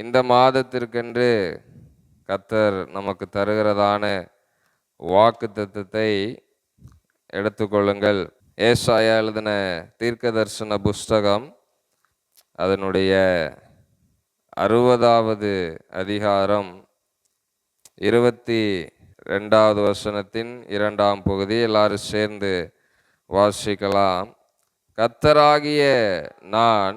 இந்த மாதத்திற்கென்று கத்தர் நமக்கு தருகிறதான வாக்கு தத்துவத்தை எடுத்துக்கொள்ளுங்கள். ஏசாயா எழுதின தீர்க்க தரிசன புஸ்தகம் அதனுடைய அறுபதாவது அதிகாரம் இருபத்தி ரெண்டாவது வசனத்தின் இரண்டாம் பகுதி. எல்லாரும் சேர்ந்து வாசிக்கலாம். கத்தராகிய நான்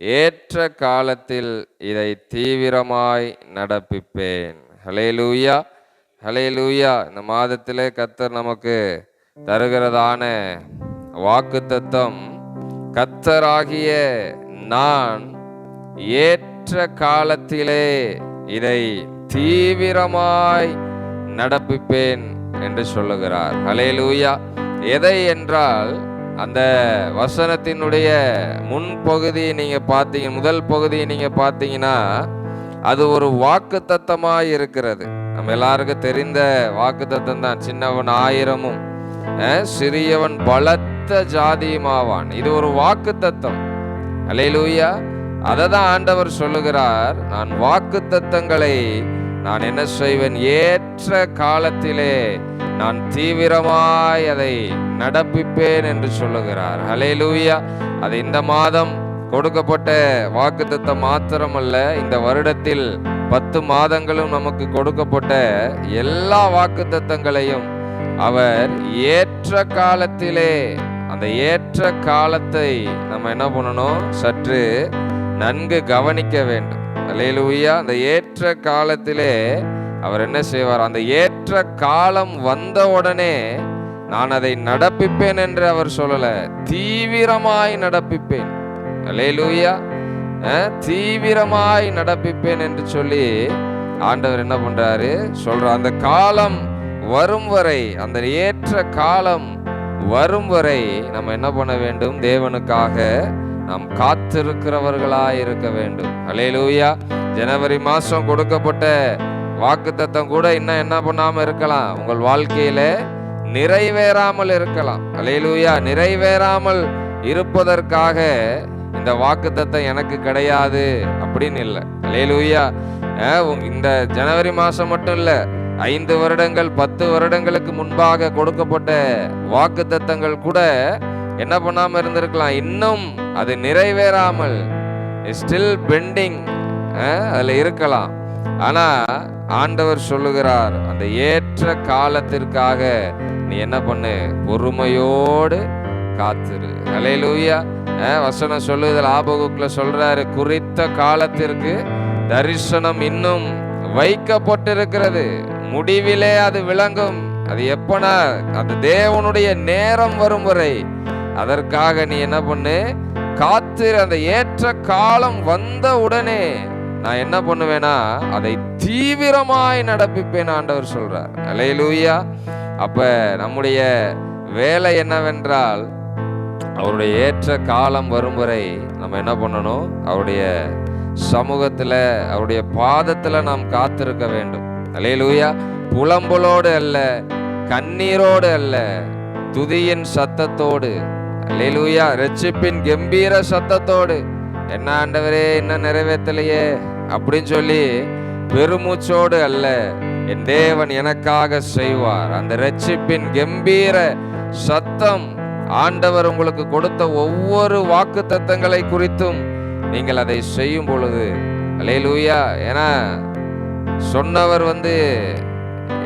ஏற்ற காலத்தில் இதை தீவிரமாய் நடப்பிப்பேன். ஹலேலூயா ஹலேலூயா இந்த மாதத்திலே கத்தர் நமக்கு தருகிறதான வாக்குத்தத்தம் கத்தராகிய நான் ஏற்ற காலத்திலே இதை தீவிரமாய் நடப்பிப்பேன் என்று சொல்லுகிறார். ஹலேலூயா எதை என்றால் அந்த வசனத்தினுடைய முன்பகுதியை நீங்கள் பார்த்தீங்க முதல் பகுதியை நீங்கள் பார்த்தீங்கன்னா அது ஒரு வாக்கு தத்தமாக இருக்கிறது. நம்ம எல்லாருக்கும் தெரிந்த வாக்கு தத்தம் தான். சின்னவன் ஆயிரமும் சிறியவன் பலத்த ஜாதியுமாவான். இது ஒரு வாக்கு தத்தம் அலையிலூயா அதை தான் ஆண்டவர் சொல்லுகிறார் நான் வாக்கு தத்தங்களை நான் என்ன செய்வேன்? ஏற்ற காலத்திலே நான் தீவிரமாய் அதை நடப்பிப்பேன் என்று சொல்லுகிறார். ஹலேலூயா அது இந்த மாதம் கொடுக்கப்பட்ட வாக்குத்தத்தம் மாத்திரமல்ல இந்த வருடத்தில் பத்து மாதங்களும் நமக்கு கொடுக்கப்பட்ட எல்லா வாக்குத்தத்தங்களையும் அவர் ஏற்ற காலத்திலே அந்த ஏற்ற காலத்தை நம்ம என்ன பண்ணணும்? சற்று நன்கு கவனிக்க வேண்டும். அல்லேலூயா அந்த ஏற்ற காலத்திலே அவர் என்ன செய்வார்? அந்த ஏற்ற காலம் வந்த உடனே நான் அதை நடப்பிப்பேன் என்று அவர் சொல்லல. தீவிரமாய் நடப்பிப்பேன். அலையலூயா தீவிரமாய் நடப்பிப்பேன் என்று சொல்லி ஆண்டவர் என்ன பண்றாரு? சொல்ற அந்த காலம் வரும் வரை அந்த ஏற்ற காலம் வரும் வரை நம்ம என்ன பண்ண வேண்டும்? தேவனுக்காக நாம் காத்திருக்கிறவர்களாய் இருக்க வேண்டும். அலையலூயா ஜனவரி மாசம் கொடுக்கப்பட்ட வாக்குத்தத்தம் கூட இன்னும் என்ன பண்ணாம இருக்கலாம். உங்கள் வாழ்க்கையில நிறைவேறாமல் இருக்கலாம். அலேலூயா நிறைவேறாமல் இருப்பதற்காக இந்த வாக்குத்தத்தம் எனக்கு கிடையாது அப்படின்னு இல்லை. அலேலூயா இந்த ஜனவரி மாசம் மட்டும் இல்ல ஐந்து வருடங்கள் பத்து வருடங்களுக்கு முன்பாக கொடுக்கப்பட்ட வாக்குத்தத்தங்கள் கூட என்ன பண்ணாம இருந்திருக்கலாம். இன்னும் அது நிறைவேறாமல் ஸ்டில் பெண்டிங் அதுல இருக்கலாம். ஆனா ஆண்டவர் சொல்லுகிறார் அந்த ஏற்ற காலத்திற்காக நீ என்ன பண்ணு? பொறுமையோடு காத்திரு. அலையிலூயா வசனம் சொல்லுதல் ஆபகுக்கில் சொல்றாரு குறித்த காலத்திற்கு தரிசனம் இன்னும் வைக்கப்பட்டிருக்கிறது. முடிவிலே அது விளங்கும். அது எப்பனா? அந்த தேவனுடைய நேரம் வரும் வரை. அதற்காக நீ என்ன பண்ணு? காத்திரு. அந்த ஏற்ற காலம் வந்த உடனே நான் என்ன பண்ணுவேனா? அதை தீவிரமாய் நடப்பிப்பேன் ஆண்டவர் சொல்றார். அலையிலூயா அப்ப நம்முடைய வேலை என்னவென்றால் அவருடைய ஏற்ற காலம் வரும் வரை நம்ம என்ன பண்ணணும்? அவருடைய சமூகத்தில் அவருடைய பாதத்தில் நாம் காத்திருக்க வேண்டும். அலையலூயா புலம்பலோடு அல்ல கண்ணீரோடு அல்ல துதியின் சத்தத்தோடு. அலையலூயா ரட்சிப்பின் கம்பீர சத்தத்தோடு. என்ன ஆண்டவரே இன்னும் நிறைவேற்றலையே? அப்படின்னு சொல்லி பெருமூச்சோடு அல்ல என் தேவன் எனக்காக செய்வார். அந்த ரட்சிப்பின் கம்பீர சத்தம் ஆண்டவர் உங்களுக்கு கொடுத்த ஒவ்வொரு வாக்கு தத்தங்களை குறித்தும் நீங்கள் அதை செய்யும் பொழுது அலையலூயா ஏன்னா சொன்னவர் வந்து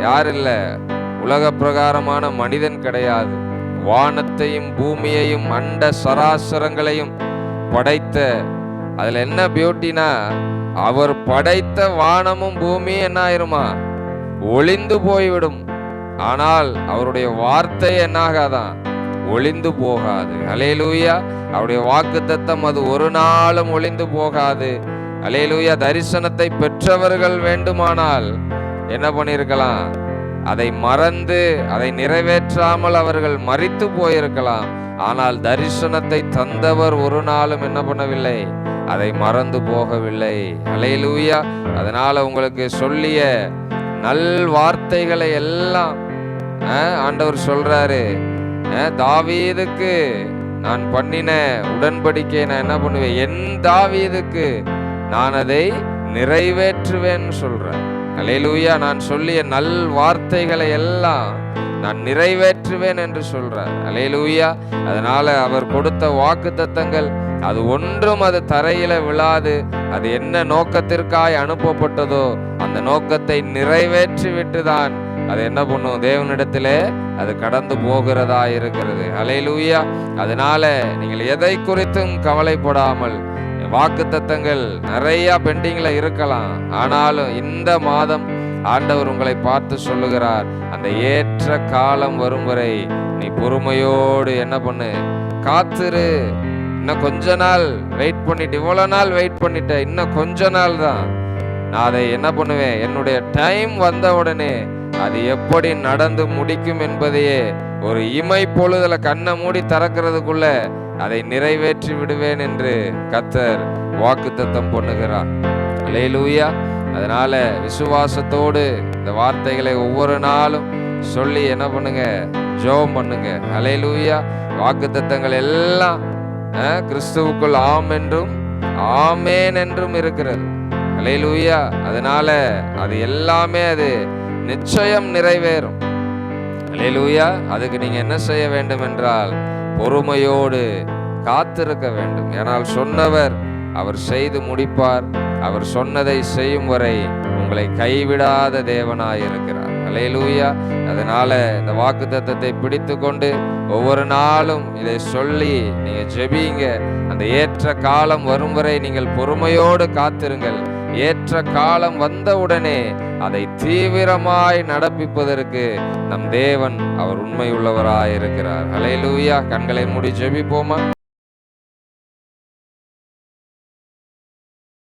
யார் இல்லை உலக பிரகாரமான மனிதன் கிடையாது. வானத்தையும் பூமியையும் அண்ட சராசரங்களையும் படைத்த அதில் என்ன பியூட்டினா அவர் படைத்த வானமும் பூமியும் என்ன ஆயிருமா? ஒளிந்து போய்விடும். ஆனால் அவருடைய வார்த்தை என்னாகாதான்? ஒளிந்து போகாது. அலையலூயா அவருடைய வாக்கு தத்தம் அது ஒரு நாளும் ஒளிந்து போகாது. அலையலூயா தரிசனத்தை பெற்றவர்கள் வேண்டுமானால் என்ன பண்ணியிருக்கலாம் அதை மறந்து அதை நிறைவேற்றாமல் அவர்கள் மறித்து போயிருக்கலாம். ஆனால் தரிசனத்தை தந்தவர் ஒரு நாளும் என்ன பண்ணவில்லை? அதை மறந்து போகவில்லை. அலையலூயா அதனால உங்களுக்கு சொல்லிய நல் வார்த்தைகளை எல்லாம் ஆண்டவர் சொல்றாரு. தாவீதுக்கு நான் பண்ணின உடன்படிக்கை நான் என்ன பண்ணுவேன்? என் தாவீதுக்கு நான் அதை நிறைவேற்றுவேன்னு சொல்றேன். அலையிலூயா நான் சொல்லிய நல் வார்த்தைகளை எல்லாம் நான் நிறைவேற்றுவேன் என்று சொல்றார். அலையிலூயா அதனால அவர் கொடுத்த வாக்கு தத்தங்கள் அது ஒன்றும் அது தரையில விழாது. அது என்ன நோக்கத்திற்காய் அனுப்பப்பட்டதோ அந்த நோக்கத்தை நிறைவேற்றி விட்டுதான் அது என்ன பண்ணும்? தேவனிடத்திலே அது கடந்து போகிறதா இருக்கிறது. அலையிலூயா அதனால நீங்கள் எதை குறித்தும் கவலைப்படாமல் வாக்கு தத்தங்கள் நிறைய பெண்டிங்ல இருக்கலாம். ஆனாலும் இந்த மாதம் ஆண்டவர் உங்களை பார்த்து சொல்லுகிறார் அந்த ஏற்ற காலம் வரும் வரை நீ பொறுமையோடு என்ன பண்ணு? காத்துரு. இன்னும் கொஞ்ச நாள் வெயிட் பண்ணிட்டு இவ்வளோ நாள் வெயிட் பண்ணிட்ட இன்னும் கொஞ்ச நாள் தான் நான் அதை என்ன பண்ணுவேன்? என்னுடைய டைம் வந்த உடனே அது எப்படி நடந்து முடிக்கும் என்பதையே ஒரு இமை பொழுதுல கண்ணை மூடி திறக்கிறதுக்குள்ள அதை நிறைவேற்றி விடுவேன் என்று கத்தர் வாக்குத்தத்தம் பண்ணுகிறார். அலையலூயா அதனால விசுவாசத்தோடு இந்த வார்த்தைகளை ஒவ்வொரு நாளும் சொல்லி என்ன பண்ணுங்க? ஜோம் பண்ணுங்க. அலையலூயா வாக்குத்தத்தங்கள் எல்லாம் அஹ், கிறிஸ்துவுக்குள் ஆம் என்றும் ஆமேன் என்றும் இருக்கிறது. அலையிலூயா அதனால அது எல்லாமே அது நிச்சயம் நிறைவேறும். அலையிலூயா அதுக்கு நீங்க என்ன செய்ய வேண்டும் என்றால் பொறுமையோடு காத்திருக்க வேண்டும். ஏனால் சொன்னவர் அவர் செய்து முடிப்பார். அவர் சொன்னதை செய்யும் வரை உங்களை கைவிடாத தேவனாய் இருக்கிறார். அலையலூயா அதனால இந்த வாக்கு தத்தத்தை பிடித்து கொண்டு ஒவ்வொரு நாளும் இதை சொல்லி நீங்கள் ஜெபிங்க. அந்த ஏற்ற காலம் வரும் வரை நீங்கள் பொறுமையோடு காத்திருங்கள். ஏற்ற காலம் வந்தவுடனே அதை தீவிரமாய் நடப்பிப்பதற்கு நம் தேவன் அவர் உண்மையுள்ளவராயிருக்கிறார். இருக்கிறார் கண்களை மூடி ஜெபிப்போமா?